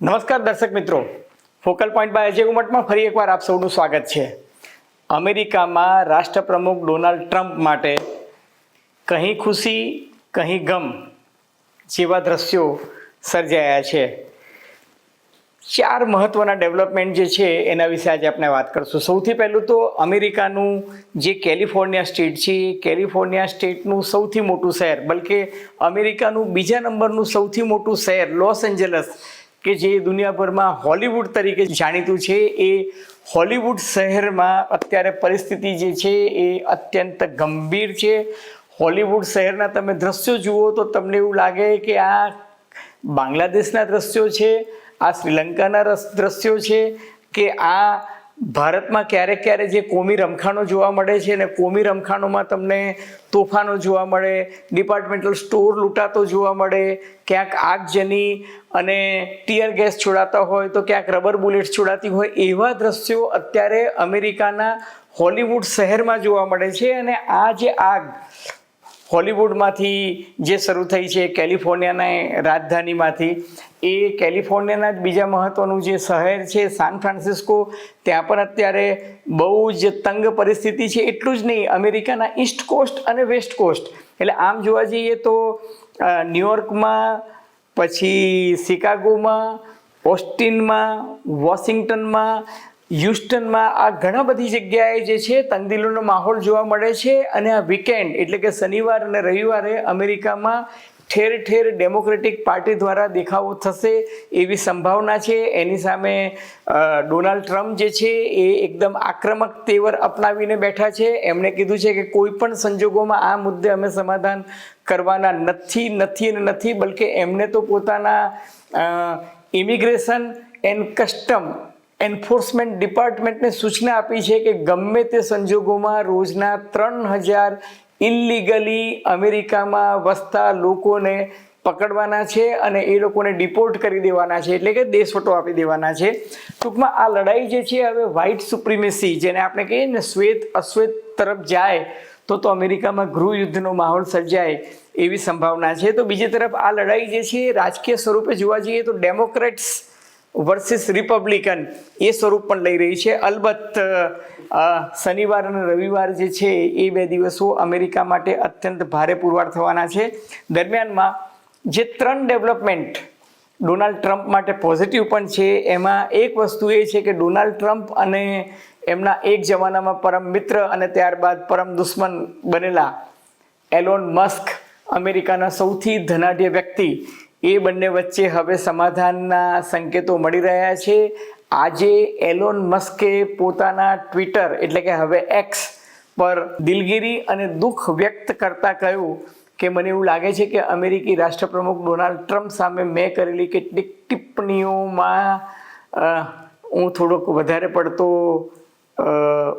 નમસ્કાર દર્શક મિત્રો. ફોકલ પોઈન્ટ બાય અજય ઉમટમાં ફરી એકવાર આપ સૌનું સ્વાગત છે. અમેરિકામાં રાષ્ટ્રપ્રમુખ ડોનાલ્ડ ટ્રમ્પ માટે કહી ખુશી કહી ગમ જેવા દ્રશ્યો સર્જાયા છે. ચાર મહત્વના ડેવલપમેન્ટ જે છે એના વિશે આજે આપણે વાત કરશું. સૌથી પહેલું તો અમેરિકાનું જે કેલિફોર્નિયા સ્ટેટ છે, એ કેલિફોર્નિયા સ્ટેટનું સૌથી મોટું શહેર, બલકે અમેરિકાનું બીજા નંબરનું સૌથી મોટું શહેર લોસ એન્જલસ કે જે દુનિયાભરમાં હોલિવૂડ તરીકે જાણીતું છે, એ હોલિવૂડ શહેરમાં અત્યારે પરિસ્થિતિ જે છે, એ અત્યંત ગંભીર છે. હોલિવૂડ શહેરના તમે દ્રશ્યો જુઓ તો તમને એવું લાગે કે આ બાંગ્લાદેશના દ્રશ્યો છે, આ શ્રીલંકાના દ્રશ્યો છે, કે આ ભારતમાં ક્યારેક ક્યારેક જે કોમી રમખાણો જોવા મળે છે અને કોમી રમખાણોમાં તમને તોફાનો જોવા મળે ડિપાર્ટમેન્ટલ સ્ટોર લૂંટાતો જોવા મળે, ક્યાંક આગજની અને ટીયર ગેસ છોડાતા હોય તો ક્યાંક રબર બુલેટ્સ છોડાતી હોય એવા દ્રશ્યો અત્યારે અમેરિકાના હોલિવૂડ શહેરમાં જોવા મળે છે અને આ જે આગ હોલિવૂડમાંથી જે શરૂ થઈ છે, કેલિફોર્નિયાના રાજધાનીમાંથી, એ કેલિફોર્નિયાના જ બીજા મહત્ત્વનું જે શહેર છે, સાન ફ્રાન્સિસ્કો, ત્યાં પણ અત્યારે બહુ જ તંગ પરિસ્થિતિ છે. એટલું જ નહીં, અમેરિકાના ઈસ્ટ કોસ્ટ અને વેસ્ટ કોસ્ટ. એટલે આમ જોવા જઈએ તો ન્યુયોર્કમાં, પછી શિકાગોમાં, ઓસ્ટિનમાં, વોશિંગ્ટનમાં હ્યુસ્ટનમાં આ ઘણા બધી જગ્યાએ જે છે તંગદિલોનો માહોલ જોવા મળે છે અને આ વીકેન્ડ એટલે કે શનિવાર અને રવિવારે અમેરિકામાં ઠેર ઠેર ડેમોક્રેટિક પાર્ટી દ્વારા દેખાવો થશે એવી સંભાવના છે. એની સામે ડોનાલ્ડ ટ્રમ્પ જે છે એ એકદમ આક્રમક તેવર અપનાવીને બેઠા છે. એમણે કીધું છે કે કોઈ પણ સંજોગોમાં આ મુદ્દે અમે સમાધાન કરવાના નથી નથી અને નથી, બલકે એમને તો પોતાના ઇમિગ્રેશન એન્ડ કસ્ટમ એન્ફોર્સમેન્ટ ડિપાર્ટમેન્ટને સૂચના આપી છે કે ગમે તે સંજોગોમાં રોજના ત્રણ હજાર ઇલિગલી અમેરિકામાં વસતા લોકોને પકડવાના છે અને એ લોકોને ડિપોર્ટ કરી દેવાના છે, એટલે કે દેશવટો આપી દેવાના છે. ટૂંકમાં આ લડાઈ જે છે, હવે વ્હાઇટ સુપ્રિમેસી જેને આપણે કહીએ ને શ્વેત અશ્વેત તરફ જાય, તો તો અમેરિકામાં ગૃહયુદ્ધનો માહોલ સર્જાય એવી સંભાવના છે. તો બીજી તરફ આ લડાઈ જે છે રાજકીય સ્વરૂપે જોવા જઈએ તો ડેમોક્રેટ્સ વર્સિસ રિપબ્લિકન એ સ્વરૂપ પણ લઈ રહી છે. અલબત્ત શનિવાર અને રવિવાર જે છે એ બે દિવસો અમેરિકા માટે અત્યંત ભારે પુરવાર થવાના છે. દરમિયાનમાં જે ત્રણ ડેવલપમેન્ટ ડોનાલ્ડ ટ્રમ્પ માટે પોઝિટિવ પણ છે, એમાં એક વસ્તુ એ છે કે ડોનાલ્ડ ટ્રમ્પ અને એમના એક જમાનામાં પરમ મિત્ર અને ત્યારબાદ પરમ દુશ્મન બનેલા એલોન મસ્ક અમેરિકાના સૌથી ધનાઢ્ય વ્યક્તિ એ બંને વચ્ચે હવે સમાધાનના સંકેતો મળી રહ્યા છે. આજે એલોન મસ્કે પોતાના ટ્વિટર એટલે કે હવે એક્સ પર દિલગીરી અને દુઃખ વ્યક્ત કરતા કહ્યું કે મને એવું લાગે છે કે અમેરિકી રાષ્ટ્રપ્રમુખ ડોનાલ્ડ ટ્રમ્પ સામે મેં કરેલી કેટલીક ટિપ્પણીઓમાં હું થોડોક વધારે પડતો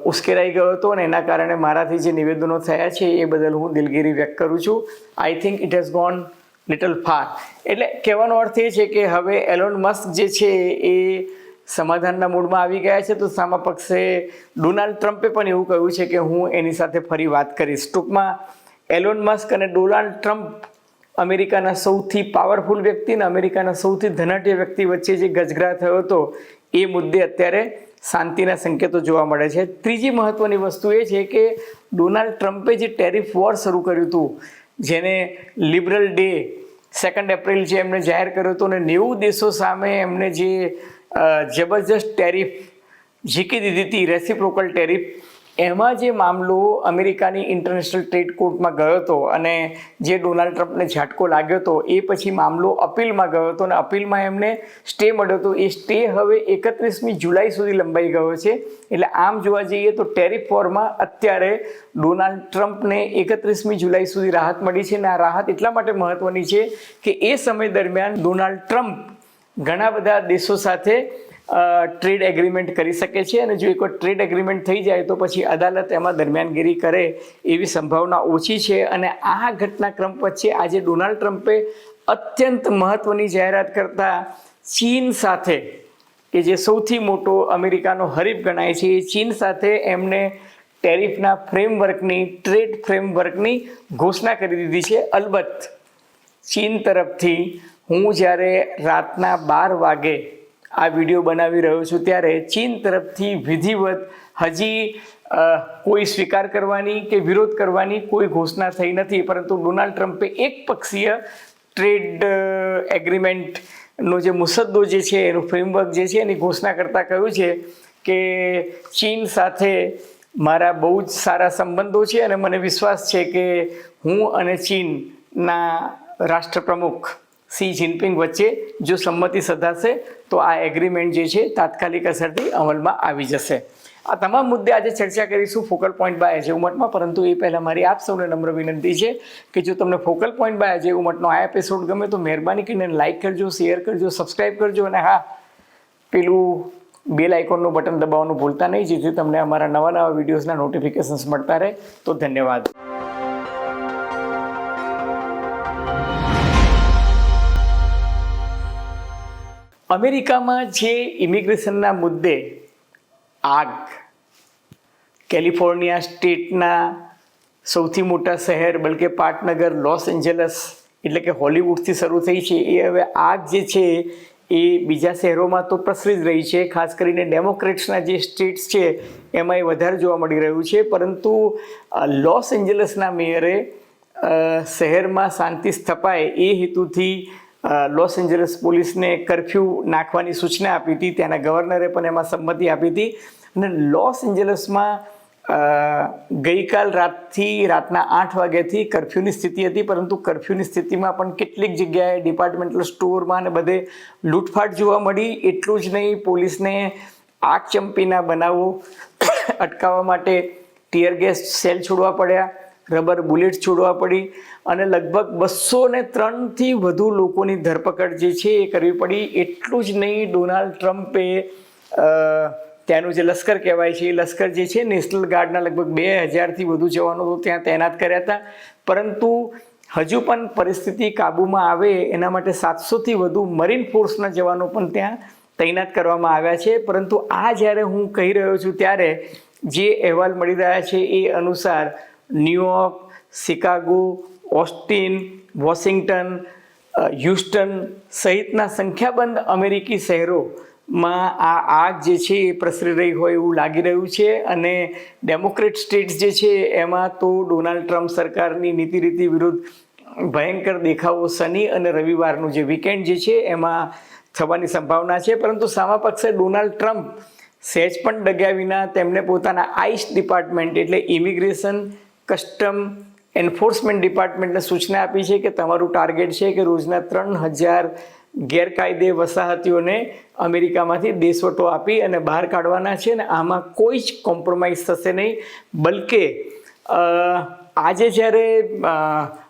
ઉશ્કેરાઈ ગયો હતો અને એના કારણે મારાથી જે નિવેદનો થયા છે એ બદલ હું દિલગીરી વ્યક્ત કરું છું. I think it has gone little far એટલે કહેવાનો અર્થ એ છે કે હવે એલોન મસ્ક જે છે એ સમાધાનના મૂડમાં આવી ગયા છે. તો સામા પક્ષે ડોનાલ્ડ ટ્રમ્પે પણ એવું કહ્યું છે કે હું એની સાથે ફરી વાત કરીશ. ટૂંકમાં એલોન મસ્ક અને ડોનાલ્ડ ટ્રમ્પ અમેરિકાના સૌથી પાવરફુલ વ્યક્તિ અને અમેરિકાના સૌથી ધનાઢ્ય વ્યક્તિ વચ્ચે જે ગજગરા થયો હતો, એ મુદ્દે અત્યારે શાંતિના સંકેતો જોવા મળે છે. ત્રીજી મહત્વની વસ્તુ એ છે કે ડોનાલ્ડ ટ્રમ્પે જે ટેરિફ વોર શરૂ કર્યું હતું, જેને લિબરલ ડે સેકન્ડ એપ્રિલ જે એમણે જાહેર કર્યો હતો અને નેવું દેશો સામે એમને જે જબરજસ્ત ટેરિફ ઝીકી દીધી હતી રેસિપ્રોકલ ટેરિફ. એમાં જે મામલો અમેરિકાની ઇન્ટરનેશનલ ટ્રેડ કોર્ટમાં ગયો હતો અને જે ડોનાલ્ડ ટ્રમ્પને ઝાટકો લાગ્યો હતો, એ પછી મામલો અપીલમાં ગયો હતો અને અપીલમાં એમને સ્ટે મળ્યો હતો. એ સ્ટે હવે એકત્રીસમી જુલાઈ સુધી લંબાઈ ગયો છે. એટલે આમ જોવા જઈએ તો ટેરિફ વોરમાં અત્યારે ડોનાલ્ડ ટ્રમ્પને એકત્રીસમી જુલાઈ સુધી રાહત મળી છે અને આ રાહત એટલા માટે મહત્વની છે કે એ સમય દરમિયાન ડોનાલ્ડ ટ્રમ્પ ઘણા બધા દેશો સાથે ટ્રેડ એગ્રીમેન્ટ કરી શકે છે અને જો એકવાર ટ્રેડ એગ્રીમેન્ટ થઈ જાય તો પછી અદાલત એમાં દરમિયાનગીરી કરે એવી સંભાવના ઓછી છે અને આ ઘટનાક્રમ વચ્ચે આજે ડોનાલ્ડ ટ્રમ્પે અત્યંત મહત્વની જાહેરાત કરતા ચીન સાથે, કે જે સૌથી મોટો અમેરિકાનો હરીફ ગણાય છે, એ ચીન સાથે એમને ટેરિફના ફ્રેમવર્કની ટ્રેડ ફ્રેમવર્કની ઘોષણા કરી દીધી છે. અલબત્ત, ચીન તરફથી હું જ્યારે રાતના બાર વાગે આ વીડિયો બનાવી રહ્યો છું ત્યારે ચીન તરફથી વિધિવત હજી કોઈ સ્વીકાર કરવાની કે વિરોધ કરવાની કોઈ ઘોષણા થઈ નથી, પરંતુ ડોનાલ્ડ ટ્રમ્પે એક પક્ષીય ટ્રેડ એગ્રીમેન્ટનો જે મુસદ્દો જે છે, એનું ફ્રેમવર્ક જે છે, એની ઘોષણા કરતાં કહ્યું છે કે ચીન સાથે મારા બહુ જ સારા સંબંધો છે અને મને વિશ્વાસ છે કે હું અને ચીનના રાષ્ટ્રપ્રમુખ સી જિનપિંગ વચ્ચે જો સંમતિ સધાશે, તો આ એગ્રીમેન્ટ જે છે, તાત્કાલિક અસરથી અમલમાં આવી જશે. આ તમામ મુદ્દે આજે ચર્ચા કરીશું ફોકલ પોઈન્ટ બાય અજય ઉમટમાં, પરંતુ એ પહેલાં મારી આપ સૌને નમ્ર વિનંતી છે કે જો તમને ફોકલ પોઈન્ટ બાય અજય ઉમટનો આ એપિસોડ ગમે, તો મહેરબાની કરીને લાઇક કરજો શેર કરજો સબસ્ક્રાઇબ કરજો, અને હા, પેલું બેલ આઇકોનનું બટન દબાવવાનું ભૂલતા નહીં, જેથી તમને અમારા નવા નવા વિડીયોઝના નોટિફિકેશન્સ મળતા રહે. તો ધન્યવાદ. અમેરિકામાં જે ઇમિગ્રેશનના મુદ્દે આગ, કેલિફોર્નિયા સ્ટેટના સૌથી મોટા શહેર, બલકે પાટનગર, લોસ એન્જલસ, એટલે કે હોલિવૂડથી શરૂ થઈ છે, એ હવે આગ જે છે, એ બીજા શહેરોમાં તો પ્રસરી જ રહી છે, ખાસ કરીને ડેમોક્રેટ્સના જે સ્ટેટ્સ છે એમાં એ વધારે જોવા મળી રહ્યું છે, પરંતુ લોસ એન્જલસના મેયરે શહેરમાં શાંતિ સ્થપાય એ હેતુથી લોસ એન્જલસ પોલીસને કરફ્યુ નાખવાની સૂચના આપી હતી, ત્યાંના ગવર્નરે પણ એમાં સંમતિ આપી હતી. અને લોસ એન્જલસમાં ગઈકાલ રાતથી રાતના આઠ વાગ્યાથી કરફ્યુની સ્થિતિ હતી, પરંતુ કરફ્યુની સ્થિતિમાં પણ કેટલીક જગ્યાએ ડિપાર્ટમેન્ટલ સ્ટોરમાં અને બધે લૂંટફાટ જોવા મળી. એટલું જ નહીં, પોલીસને આગ ચંપીના બનાવો અટકાવવા માટે ટીયર ગેસ સેલ છોડવા પડ્યા. રબર બુલેટ છોડવા પડી અને લગભગ બસો ને ત્રણથી વધુ લોકોની ધરપકડ જે છે એ કરવી પડી. એટલું જ નહીં, ડોનાલ્ડ ટ્રમ્પે ત્યાંનું જે લશ્કર કહેવાય છે, એ લશ્કર જે છે નેશનલ ગાર્ડના લગભગ બે હજારથી વધુ જવાનો ત્યાં તૈનાત કર્યા હતા. પરંતુ હજુ પણ પરિસ્થિતિ કાબૂમાં આવે એના માટે સાતસોથી વધુ મરીન ફોર્સના જવાનો પણ ત્યાં તૈનાત કરવામાં આવ્યા છે. પરંતુ આ જ્યારે હું કહી રહ્યો છું ત્યારે જે અહેવાલ મળી રહ્યા છે એ અનુસાર New York, Chicago, Austin, Washington Houston સહિતના સંખ્યાબંધ અમેરિકી શહેરોમાં આ આગ જે છે એ પ્રસરી રહી હોય એવું લાગી રહ્યું છે અને ડેમોક્રેટ સ્ટેટ્સ જે છે એમાં તો ડોનાલ્ડ ટ્રમ્પ સરકારની નીતિ રીતિ વિરુદ્ધ ભયંકર દેખાવો શનિ અને રવિવારનું જે વીકેન્ડ જે છે એમાં થવાની સંભાવના છે. પરંતુ સામા પક્ષે ડોનાલ્ડ ટ્રમ્પ સહેજ પણ ડગ્યા વિના તેમને પોતાના આઈસ ડિપાર્ટમેન્ટ એટલે ઇમિગ્રેશન કસ્ટમ એન્ફોર્સમેન્ટ ડિપાર્ટમેન્ટને સૂચના આપી છે કે તમારું ટાર્ગેટ છે કે રોજના ત્રણ હજાર ગેરકાયદે વસાહતીઓને અમેરિકામાંથી દેશવટો આપી અને બહાર કાઢવાના છે અને આમાં કોઈ જ કોમ્પ્રોમાઇઝ થશે નહીં. બલકે આજે જ્યારે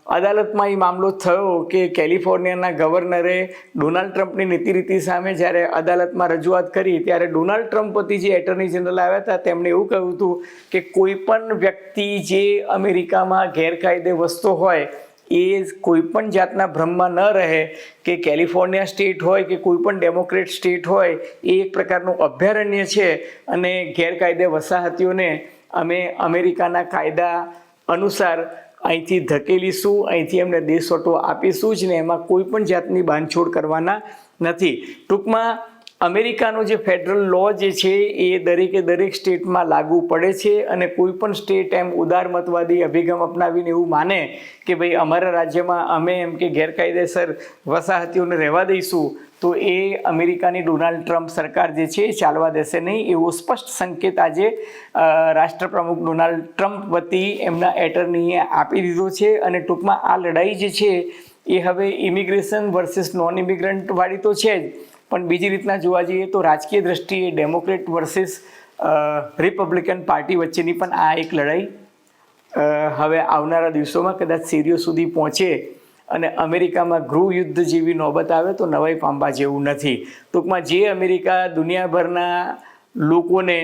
અદાલતમાં એ મામલો થયો કે કેલિફોર્નિયાના ગવર્નરે ડોનાલ્ડ ટ્રમ્પની નીતિ રીતિ સામે જ્યારે અદાલતમાં રજૂઆત કરી ત્યારે ડોનાલ્ડ ટ્રમ્પ વતી જે એટર્ની જનરલ આવ્યા હતા, તેમણે એવું કહ્યું હતું કે કોઈ પણ વ્યક્તિ જે અમેરિકામાં ગેરકાયદે વસતો હોય, એ કોઈ પણ જાતના ભ્રમમાં ન રહે કે કેલિફોર્નિયા સ્ટેટ હોય કે કોઈ પણ ડેમોક્રેટ સ્ટેટ હોય, એ એક પ્રકારનું અભયારણ્ય છે અને ગેરકાયદે વસાહતીઓને અમે અમેરિકાના કાયદા અનુસાર અહીંથી ધકેલીશું, અહીંથી એમને દેશવટો આપીશું જ ને એમાં કોઈ પણ જાતની બાંધછોડ કરવાના નથી. ટૂંકમાં અમેરિકાનો જે ફેડરલ લો જે છે એ દરેકે દરેક સ્ટેટમાં લાગુ પડે છે અને કોઈ પણ સ્ટેટ એમ ઉદારમતવાદી અભિગમ અપનાવીને એવું માને કે ભાઈ અમારા રાજ્યમાં અમે એમ કે ગેરકાયદેસર વસાહતીઓને રહેવા દઈશું તો એ અમેરિકાની ડોનાલ્ડ ટ્રમ્પ સરકાર જે છે એ ચાલવા દેશે નહીં, એવો સ્પષ્ટ સંકેત આજે રાષ્ટ્રપ્રમુખ ડોનાલ્ડ ટ્રમ્પ વતી એમના એટર્નીએ આપી દીધો છે અને ટૂંકમાં આ લડાઈ જે છે એ હવે ઇમિગ્રેશન વર્સિસ નોન ઇમિગ્રન્ટવાળી તો છે જ, પણ બીજી રીતના જોવા જઈએ તો રાજકીય દ્રષ્ટિએ ડેમોક્રેટ વર્સિસ રિપબ્લિકન પાર્ટી વચ્ચેની પણ આ એક લડાઈ હવે આવનારા દિવસોમાં કદાચ સિરિયો સુધી પહોંચે અને અમેરિકામાં ગૃહ યુદ્ધ જેવી નોબત આવે તો નવાઈ પામવા જેવું નથી. ટૂંકમાં જે અમેરિકા દુનિયાભરના લોકોને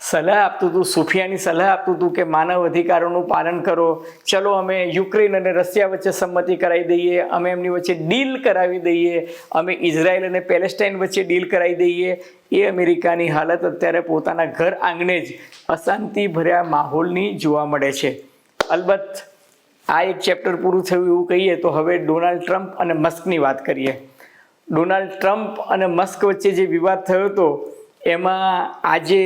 સલાહ આપતું હતું, સુફિયાની સલાહ આપતું હતું કે માનવ અધિકારોનું પાલન કરો, ચલો અમે યુક્રેન અને રશિયા વચ્ચે સંમતિ કરાવી દઈએ, અમે એમની વચ્ચે ડીલ કરાવી દઈએ, અમે ઇઝરાયલ અને પેલેસ્ટાઇન વચ્ચે ડીલ કરાવી દઈએ. એ અમેરિકાની હાલત અત્યારે પોતાના ઘર આંગણે જ અશાંતિ ભર્યા માહોલની જોવા મળે છે. અલબત્ત આ એક ચેપ્ટર પૂરું થયું એવું કહીએ તો હવે ડોનાલ્ડ ટ્રમ્પ અને મસ્કની વાત કરીએ. ડોનાલ્ડ ટ્રમ્પ અને મસ્ક વચ્ચે જે વિવાદ થયો હતો, એમાં આજે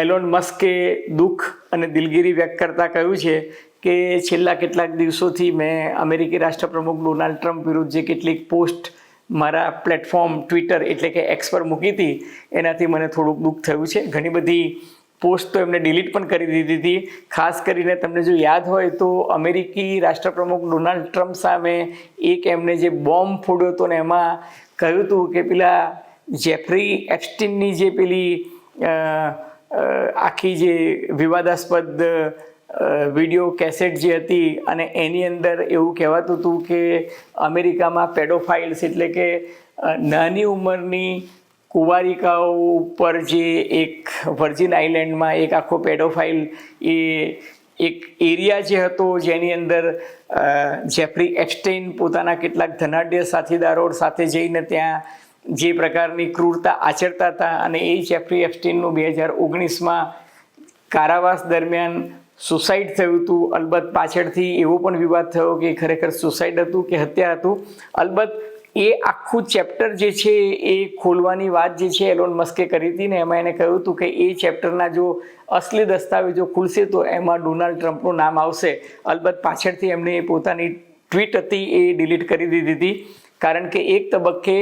એલોન મસ્કે દુઃખ અને દિલગીરી વ્યક્ત કરતાં કહ્યું છે કે છેલ્લા કેટલાક દિવસોથી મેં અમેરિકી રાષ્ટ્રપ્રમુખ ડોનાલ્ડ ટ્રમ્પ વિરુદ્ધ જે કેટલીક પોસ્ટ મારા પ્લેટફોર્મ ટ્વિટર એટલે કે એક્સ પર મૂકી હતી, એનાથી મને થોડુંક દુઃખ થયું છે. ઘણી બધી પોસ્ટ તો એમને ડિલીટ પણ કરી દીધી હતી. ખાસ કરીને તમને જો યાદ હોય તો અમેરિકી રાષ્ટ્રપ્રમુખ ડોનાલ્ડ ટ્રમ્પ સામે એક એમને જે બોમ્બ ફોડ્યો હતો ને એમાં કહ્યું હતું કે પેલા જેફરી એપ્સ્ટીનની જે પેલી આખી જે વિવાદાસ્પદ વીડિયો કેસેટ જે હતી અને એની અંદર એવું કહેવાતું હતું કે અમેરિકામાં પેડોફાઇલ્સ એટલે કે નાની ઉંમરની કુંવારિકાઓ ઉપર જે એક વર્જિન આઇલેન્ડમાં એક આખો પેડોફાઇલ એ એક એરિયા જે હતો, જેની અંદર જેફરી એપ્સ્ટેઇન પોતાના કેટલાક ધનાઢ્ય સાથીદારો સાથે જઈને ત્યાં જે પ્રકારની ક્રૂરતા આચરતા હતા અને એ જેફરી એપ્સ્ટેઇનનું બે હજાર ઓગણીસમાં કારાવાસ દરમિયાન સુસાઇડ થયું હતું. અલબત્ત પાછળથી એવો પણ વિવાદ થયો કે ખરેખર સુસાઇડ હતું કે હત્યા હતું. અલબત્ત એ આખું ચેપ્ટર જે છે એ ખોલવાની વાત જે છે એલોન મસ્કે કરી હતી ને એમાં એને કહ્યું હતું કે એ ચેપ્ટરના જો અસલી દસ્તાવેજો ખુલશે તો એમાં ડોનાલ્ડ ટ્રમ્પનું નામ આવશે. અલબત્ત પાછળથી એમને પોતાની ટ્વીટ હતી એ ડિલીટ કરી દીધી હતી. કારણ કે એક તબક્કે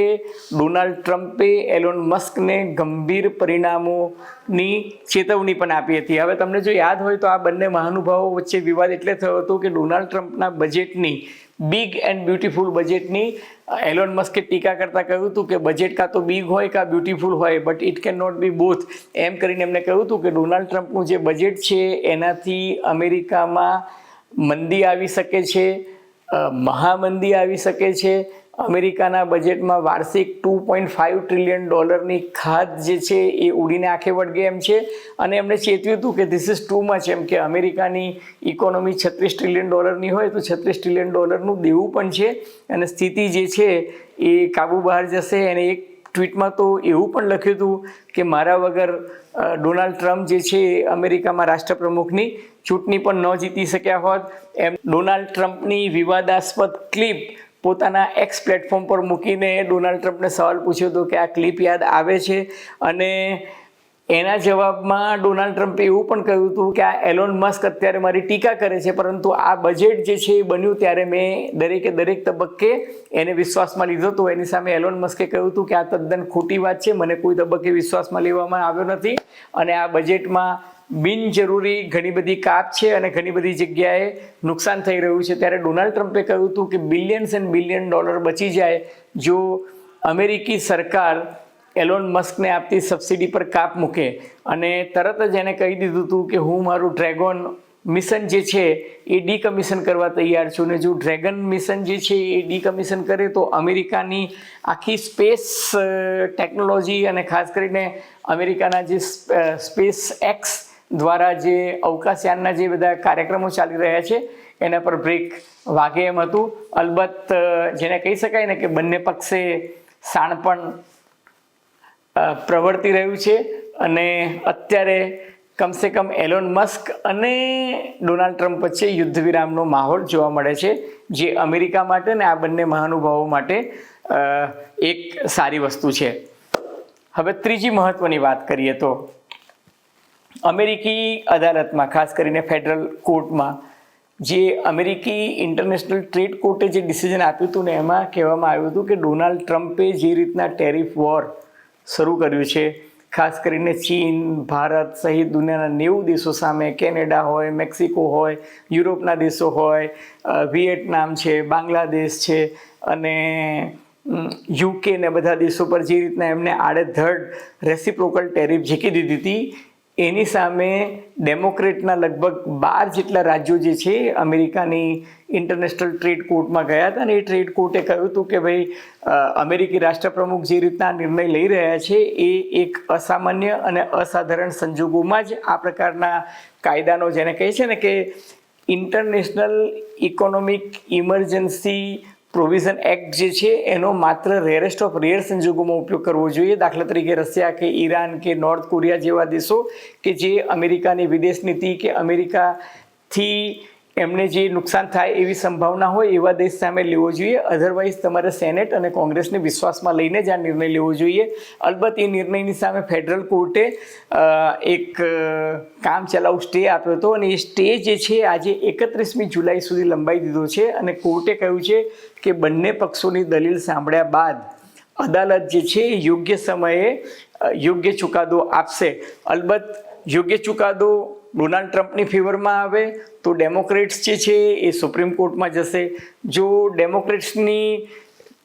ડોનાલ્ડ ટ્રમ્પે એલોન મસ્કને ગંભીર પરિણામોની ચેતવણી પણ આપી હતી. હવે તમને જો યાદ હોય તો આ બંને મહાનુભાવો વચ્ચે વિવાદ એટલે થયો હતો કે ડોનાલ્ડ ટ્રમ્પના બજેટની, બિગ એન્ડ બ્યુટીફુલ બજેટની, એલોન મસ્કે ટીકા કરતાં કહ્યું હતું કે બજેટ કાં તો બિગ હોય કાં બ્યુટીફુલ હોય, but it can not be both. એમ કરીને એમને કહ્યું હતું કે ડોનાલ્ડ ટ્રમ્પનું જે બજેટ છે એનાથી અમેરિકામાં મંદી આવી શકે છે મહામંદી આવી શકે છે અમેરિકાના બજેટમાં વાર્ષિક ટુ પોઈન્ટ ફાઇવ ટ્રિલિયન ડોલરની ખાદ જે છે એ ઉડીને આંખે વળગે એમ છે. અને એમણે ચેતવ્યું હતું કે ધીસ ઇઝ ટુ મચ એમ કે અમેરિકાની ઇકોનોમી છત્રીસ ટ્રિલિયન ડોલરની હોય તો છત્રીસ ટ્રિલિયન ડોલરનું દેવું પણ છે. અને સ્થિતિ જે છે એ કાબુ બહાર જશે. અને એક ટ્વીટમાં તો એવું પણ લખ્યું હતું કે મારા વગર ડોનાલ્ડ ટ્રમ્પ જે છે અમેરિકામાં રાષ્ટ્રપ્રમુખની ચૂંટણી પણ ન જીતી શક્યા હોત. એમ ડોનાલ્ડ ટ્રમ્પની વિવાદાસ્પદ ક્લિપ પોતાના એક્સ પ્લેટફોર્મ પર મૂકીને ડોનાલ્ડ ટ્રમ્પને સવાલ પૂછ્યો હતો કે આ ક્લિપ યાદ આવે છે? અને એના જવાબમાં ડોનાલ્ડ ટ્રમ્પે એવું પણ કહ્યું હતું કે આ એલોન મસ્ક અત્યારે મારી ટીકા કરે છે, પરંતુ આ બજેટ જે છે એ બન્યું ત્યારે મેં દરેકે દરેક તબક્કે એને વિશ્વાસમાં લીધો હતો. એની સામે એલોન મસ્કે કહ્યું હતું કે આ તદ્દન ખોટી વાત છે, મને કોઈ તબક્કે વિશ્વાસમાં લેવામાં આવ્યો નથી. અને આ બજેટમાં બિનજરૂરી ઘણી બધી કાપ છે અને ઘણી બધી જગ્યાએ નુકસાન થઈ રહ્યું છે. ત્યારે ડોનાલ્ડ ટ્રમ્પે કહ્યું હતું કે બિલિયન્સ એન્ડ બિલિયન ડોલર બચી જાય જો અમેરિકી સરકાર એલોન મસ્કને આપતી સબસિડી પર કાપ મૂકે. અને તરત જ એને કહી દીધું હતું કે હું મારું ડ્રેગોન મિશન જે છે એ ડીકમિશન કરવા તૈયાર છું. ને જો ડ્રેગન મિશન જે છે એ ડીકમિશન કરે તો અમેરિકાની આખી સ્પેસ ટેકનોલોજી અને ખાસ કરીને અમેરિકાના જે સ્પેસ એક્સ દ્વારા જે અવકાશયાનના જે બધા કાર્યક્રમો ચાલી રહ્યા છે એના પર બ્રેક વાગે એમ હતું. અલબત્ત જેને કહી શકાય ને કે બંને પક્ષે શાણપણ અ, પ્રવર્તી રહ્યું છે અને અત્યારે કમસે કમ એલોન મસ્ક અને ડોનાલ્ડ ટ્રમ્પ વચ્ચે યુદ્ધ વિરામનો માહોલ જોવા મળે છે જે અમેરિકા માટે ને આ બંને મહાનુભાવો માટે એક સારી વસ્તુ છે. હવે ત્રીજી મહત્વની વાત કરીએ તો અમેરિકી અદાલતમાં, ખાસ કરીને ફેડરલ કોર્ટમાં, જે અમેરિકી ઇન્ટરનેશનલ ટ્રેડ કોર્ટે જે ડિસિઝન આપ્યું હતું ને, એમાં કહેવામાં આવ્યું હતું કે ડોનાલ્ડ ટ્રમ્પે જે રીતના ટેરિફ વોર શરૂ કર્યું છે, ખાસ કરીને ચીન, ભારત સહિત દુનિયાના નેવું દેશો સામે, કેનેડા હોય, મેક્સિકો હોય, યુરોપના દેશો હોય વિયેટનામ છે, બાંગ્લાદેશ છે, અને યુકે ને બધા દેશો પર જે રીતના એમને આડેધડ રેસિપ્રોકલ ટેરિફ ઝીકી દીધી હતી એની સામે ડેમોક્રેટના લગભગ બાર જેટલા રાજ્યો જે છે, અમેરિકાની ઇન્ટરનેશનલ ટ્રેડ કોર્ટમાં ગયા હતા અને એ ટ્રેડ કોર્ટે કહ્યું હતું કે ભાઈ અમેરિકી રાષ્ટ્રપ્રમુખ જે રીતના નિર્ણય લઈ રહ્યા છે, એ એક અસામાન્ય અને અસાધારણ સંજોગોમાં જ આ પ્રકારના કાયદાનો જેને કહે છે ને કે international economic emergency provision act જે છે, એનો માત્ર રેરેસ્ટ ઓફ રેર સંજોગોમાં ઉપયોગ કરવો જોઈએ. દાખલા તરીકે રશિયા કે ઈરાન કે નોર્થ કોરિયા જેવા દેશો કે જે અમેરિકાની વિદેશ નીતિ કે અમેરિકાથી એમને જે નુકસાન થાય એવી સંભાવના હોય એવા દેશ સામે લેવો જોઈએ. અધરવાઇઝ તમારે સેનેટ અને કોંગ્રેસને વિશ્વાસમાં લઈને જ આ નિર્ણય લેવો જોઈએ. અલબત્ત એ નિર્ણયની સામે ફેડરલ કોર્ટે એક કામ ચલાઉ સ્ટે આપ્યો હતો અને એ સ્ટે જે છે આજે એકત્રીસમી જુલાઈ સુધી લંબાઈ દીધો છે અને કોર્ટે કહ્યું છે કે બંને પક્ષોની દલીલ સાંભળ્યા બાદ અદાલત જે છે એ યોગ્ય સમયે યોગ્ય ચુકાદો આપશે. અલબત્ત યોગ્ય ચુકાદો ડોનાલ્ડ ટ્રમ્પની ફેવરમાં આવે તો ડેમોક્રેટ્સ જે છે એ સુપ્રીમ કોર્ટમાં જશે. જો ડેમોક્રેટ્સની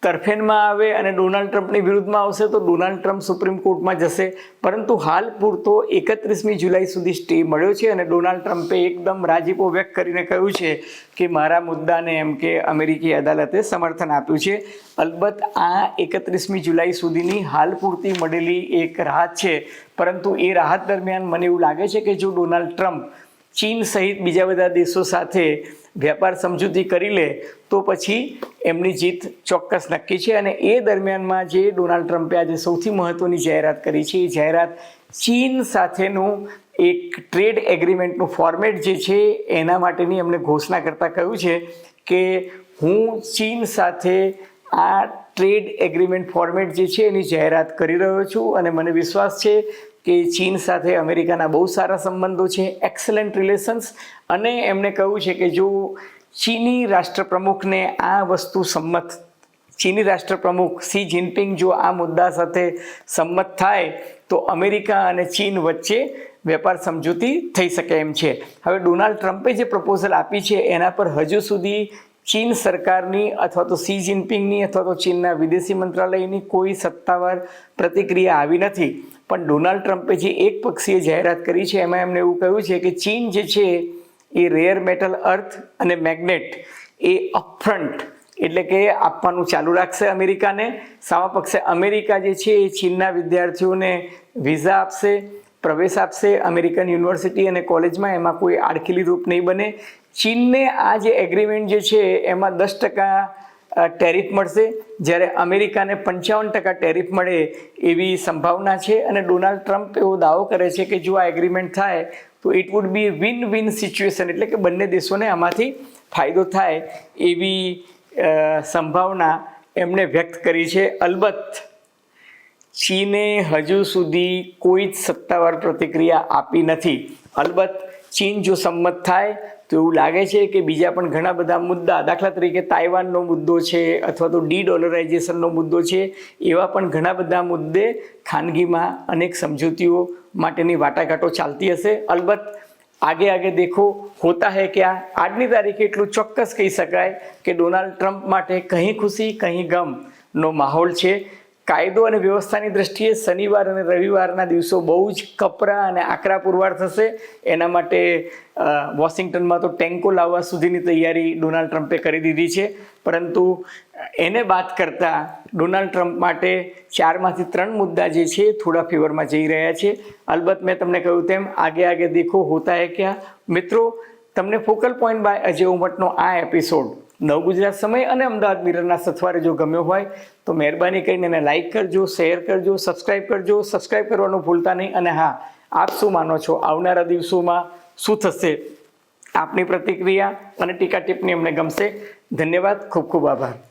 તરફેણમાં આવે અને ડોનાલ્ડ ટ્રમ્પની વિરુદ્ધમાં આવશે તો ડોનાલ્ડ ટ્રમ્પ સુપ્રીમ કોર્ટમાં જશે. પરંતુ હાલ પૂરતો એકત્રીસમી જુલાઈ સુધી સ્ટે મળ્યો છે અને ડોનાલ્ડ ટ્રમ્પે એકદમ રાજીપો વ્યક્ત કરીને કહ્યું છે કે મારા મુદ્દાને એમ કે અમેરિકી અદાલતે સમર્થન આપ્યું છે. અલબત્ત આ એકત્રીસમી જુલાઈ સુધીની હાલ પૂરતી મળેલી એક રાહત છે. પરંતુ એ રાહત દરમિયાન મને એવું લાગે છે કે જો ડોનાલ્ડ ટ્રમ્પ ચીન સહિત બીજા બધા દેશો સાથે વેપાર સમજૂતી કરી લે, તો પછી એમની જીત ચોક્કસ નક્કી છે. અને એ દરમિયાનમાં જે ડોનાલ્ડ ટ્રમ્પે આજે સૌથી મહત્ત્વની જાહેરાત કરી છે, એ જાહેરાત ચીન સાથેનું એક ટ્રેડ એગ્રીમેન્ટનું ફોર્મેટ જે છે, એના માટેની એમણે ઘોષણા કરતાં કહ્યું છે કે હું ચીન સાથે આ ટ્રેડ એગ્રીમેન્ટ ફોર્મેટ જે છે, એની જાહેરાત કરી રહ્યો છું અને મને વિશ્વાસ છે કે ચીન સાથે અમેરિકાના બહુ સારા સંબંધો છે એક્સલન્ટ રિલેશન્સ અને એમણે કહ્યું છે કે જો ચીની રાષ્ટ્રપ્રમુખને આ વસ્તુ સંમત, ચીની રાષ્ટ્રપ્રમુખ સી જિનપિંગ જો આ મુદ્દા સાથે સંમત થાય, તો અમેરિકા અને ચીન વચ્ચે વેપાર સમજૂતી થઈ શકે એમ છે. હવે ડોનાલ્ડ ટ્રમ્પે જે પ્રપોઝલ આપી છે, એના પર હજુ સુધી ચીન સરકારની અથવા તો સી જિનપિંગની અથવા તો ચીનના વિદેશી મંત્રાલયની કોઈ સત્તાવાર પ્રતિક્રિયા આવી નથી. પણ ડોનાલ્ડ ટ્રમ્પે જે એક પક્ષીય જાહેરાત કરી છે, એમાં એમણે એવું કહ્યું છે કે ચીન જે છે, એ રેર મેટલ અર્થ અને મેગ્નેટ, એ અપફ્રન્ટ એટલે કે આપવાનું ચાલુ રાખશે અમેરિકાને. સામા પક્ષે અમેરિકા જે છે, એ ચીનના વિદ્યાર્થીઓને વિઝા આપશે, પ્રવેશ આપશે અમેરિકન યુનિવર્સિટી અને કોલેજમાં, એમાં કોઈ આડખીલી રૂપ નહીં બને. ચીનને આ જે એગ્રીમેન્ટ જે છે, એમાં દસ ટકા ટેરિફ મળશે. જ્યારે અમેરિકાને પંચાવન ટકા ટેરિફ મળે એવી સંભાવના છે અને ડોનાલ્ડ ટ્રમ્પ એવો દાવો કરે છે કે જો આ એગ્રીમેન્ટ થાય, તો it would be win win situation એટલે કે બંને દેશોને આમાંથી ફાયદો થાય એવી સંભાવના એમણે વ્યક્ત કરી છે. અલબત્ત, ચીને હજુ સુધી કોઈ જ સત્તાવાર પ્રતિક્રિયા આપી નથી. અલબત્ત, ચીન જો સંમત થાય તો એવું લાગે છે કે બીજા પણ ઘણા બધા મુદ્દા, દાખલા તરીકે તાઇવાનનો મુદ્દો છે અથવા તો ડી ડોલરાઇઝેશનનો મુદ્દો છે, એવા પણ ઘણા બધા મુદ્દે ખાનગીમાં અનેક સમજૂતીઓ માટેની વાટાઘાટો ચાલતી હશે. અલબત્ત, આગે આગે દેખો, હોતા હે ક્યાં? આજની તારીખે એટલું ચોક્કસ કહી શકાય કે ડોનાલ્ડ ટ્રમ્પ માટે કહી ખુશી કહી ગમનો માહોલ છે. કાયદો અને વ્યવસ્થાની દ્રષ્ટિએ શનિવાર અને રવિવારના દિવસો બહુ જ કપરા અને આકરા પુરવાર થશે. એના માટે વોશિંગ્ટનમાં તો ટેન્કો લાવવા સુધીની તૈયારી ડોનાલ્ડ ટ્રમ્પે કરી દીધી છે. પરંતુ, એને બાદ કરતાં ડોનાલ્ડ ટ્રમ્પ માટે ચારમાંથી ત્રણ મુદ્દા જે છે થોડા ફેવરમાં જઈ રહ્યા છે. અલબત્ત મેં તમને કહ્યું તેમ, આગે આગે દેખો હોતા હે ક્યાં? મિત્રો, તમને ફોકલ પોઈન્ટ બાય અજય ઉમટનો આ એપિસોડ નવ ગુજરાત સમય અને અમદાવાદ મિરરના સથવારે જો ગમ્યો હોય તો મહેરબાની કરીને એને લાઇક કરજો શેર કરજો સબસ્ક્રાઇબ કરજો. સબસ્ક્રાઇબ કરવાનું ભૂલતા નહીં અને હા, આપ શું માનો છો? આવનારા દિવસોમાં શું થશે? આપની પ્રતિક્રિયા અને ટીકા ટિપ્પણી અમને ગમશે. ધન્યવાદ, ખૂબ ખૂબ આભાર.